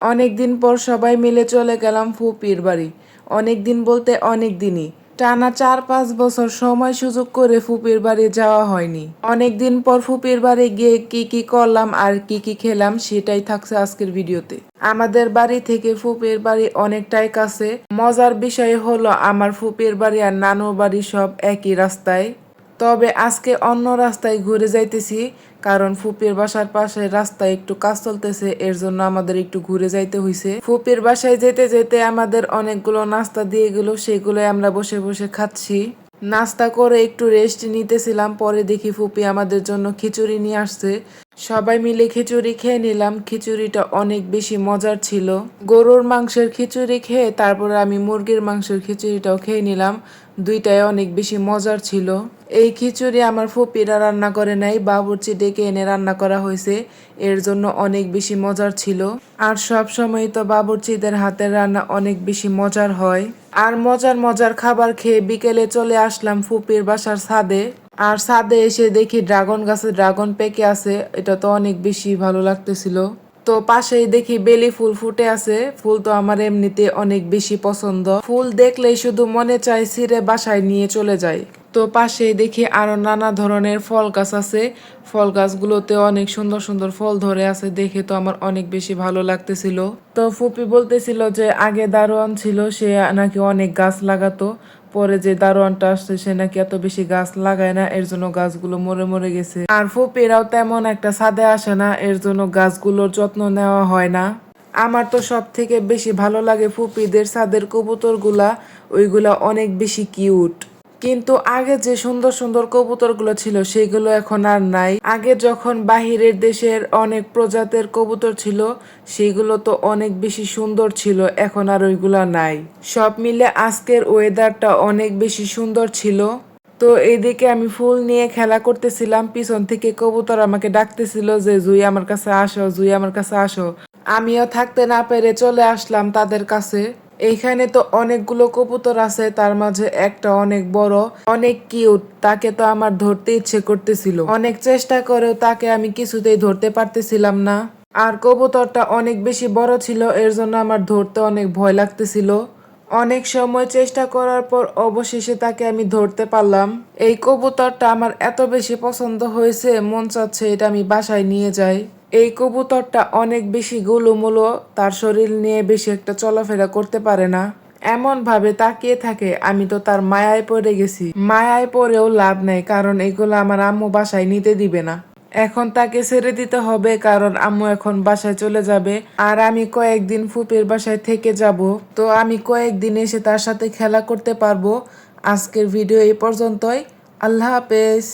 অনেক দিন পর সবাই মিলে চলে গেলাম ফুপির বাড়ি। অনেক দিন বলতে অনেক দিনই টানা চার পাঁচ বছর সময় সুযোগ করে ফুপির বাড়ি যাওয়া হয়নি। অনেক দিন পর ফুপির বাড়ি গিয়ে কি কি করলাম আর কি কি খেলাম সেটাই থাকছে আজকের ভিডিওতে। আমাদের বাড়ি থেকে ফুপির বাড়ি অনেকটাই কাছে। মজার বিষয় হলো, আমার ফুপির বাড়ি আর নানুর বাড়ি সব একই রাস্তায়। তবে আজকে অন্য রাস্তায় ঘুরে যাইতেছি, কারণ ফুপির বাসার পাশে রাস্তায় একটু কাজ চলতেছে, এর জন্য আমাদের একটু ঘুরে যাইতে হইছে। ফুপির বাসায় যেতে যেতে আমাদের অনেকগুলো নাস্তা দিয়ে গেল সেগুলো আমরা বসে বসে খাচ্ছি। নাস্তা করে একটু রেস্ট নিতেছিলাম, পরে দেখি ফুপি আমাদের জন্য খিচুড়ি নিয়ে আসছে। সবাই মিলে খিচুড়ি খেয়ে নিলাম। খিচুড়িটা অনেক বেশি মজার ছিল। গরুর মাংসের খিচুড়ি খেয়ে তারপরে আমি মুরগির মাংসের খিচুড়িটাও খেয়ে নিলাম। দুইটাই অনেক বেশি মজার ছিল। এই খিচুড়ি আমার ফুপিরা রান্না করে নাই, বাবুর্চি ডেকে এনে রান্না করা হয়েছে। এর জন্য অনেক বেশি মজার ছিল। আর সব সময় তো বাবুর্চিদের হাতের রান্না অনেক বেশি মজার হয়। আর মজার মজার খাবার খেয়ে বিকেলে চলে আসলাম ফুপির বাসার ছাদে। আর সাদে এসে দেখি ড্রাগন গাছে ড্রাগন পেকে আছে, এটা তো অনেক বেশি ভালো লাগতেছিল। তো পাশেই দেখি বেলি ফুল ফুটে আছে, ফুল তো আমার এমনিতে অনেক বেশি পছন্দ। ফুল দেখলেই শুধু মনে চাই ছিঁড়ে বাসায় নিয়ে চলে যায়। তো পাশেই দেখি আরও নানা ধরনের ফল গাছ আছে। ফল গাছগুলোতে অনেক সুন্দর সুন্দর ফল ধরে আছে, দেখে তো আমার অনেক বেশি ভালো লাগতেছিল। তো ফুপি বলতেছিল যে আগে দারোয়ান ছিল, সে নাকি অনেক গাছ লাগাতো। পরে যে দারোয়ানটা আসছে, সে নাকি এত বেশি গাছ লাগায় না, এর জন্য গাছগুলো মরে মরে গেছে। আর ফুপিরাও তেমন একটা ছাদে আসে না, এর জন্য গাছগুলোর যত্ন নেওয়া হয় না। আমার তো সব থেকে বেশি ভালো লাগে ফুপিদের ছাদের কবুতরগুলা, ওইগুলা অনেক বেশি কিউট। কিন্তু আগে যে সুন্দর সুন্দর কবুতরগুলো ছিল, সেগুলো এখন আর নাই। আগে যখন বাহিরের দেশের অনেক প্রজাতের কবুতর ছিল, সেগুলো তো অনেক বেশি সুন্দর ছিল, এখন আর ওইগুলো নাই। সব মিলে আজকের ওয়েদারটা অনেক বেশি সুন্দর ছিল। তো এইদিকে আমি ফুল নিয়ে খেলা করতেছিলাম, পিছন থেকে কবুতর আমাকে ডাকতেছিল যে, জুই আমার কাছে আসো, জুই আমার কাছে আসো। আমিও থাকতে না পেরে চলে আসলাম তাদের কাছে। এইখানে তো অনেকগুলো কবুতর আছে, তার মাঝে একটা অনেক বড়, অনেক কিউট তাকে তো আমার ধরতে ইচ্ছে করতেছিল। অনেক চেষ্টা করেও তাকে আমি কিছুতেই ধরতে পারতেছিলাম না। আর কবুতরটা অনেক বেশি বড় ছিল, এর জন্য আমার ধরতে অনেক ভয় লাগতেছিল। অনেক সময় চেষ্টা করার পর অবশেষে তাকে আমি ধরতে পারলাম। এই কবুতরটা আমার এত বেশি পছন্দ হয়েছে, মন চাচ্ছে এটা আমি বাসায় নিয়ে যাই। এই কবুতরটা অনেক বেশি গোলুমুলো, তার শরীর নিয়ে বেশি একটা চলাফেরা করতে পারে না। এমন ভাবে তাকিয়ে থাকে, আমি তো তার মায়ায় পড়ে গেছি। মায়ায় পড়েও লাভ নেই, কারণ এগুলো আমার আম্মু বাসায় নিতে দিবে না। এখন তাকে ছেড়ে দিতে হবে, কারণ আম্মু এখন বাসায় চলে যাবে, আর আমি কয়েকদিন ফুপির বাসায় থেকে যাব। তো আমি কয়েকদিন এসে তার সাথে খেলা করতে পারব। আজকের ভিডিও এই পর্যন্তই। আল্লাহ হাফেজ।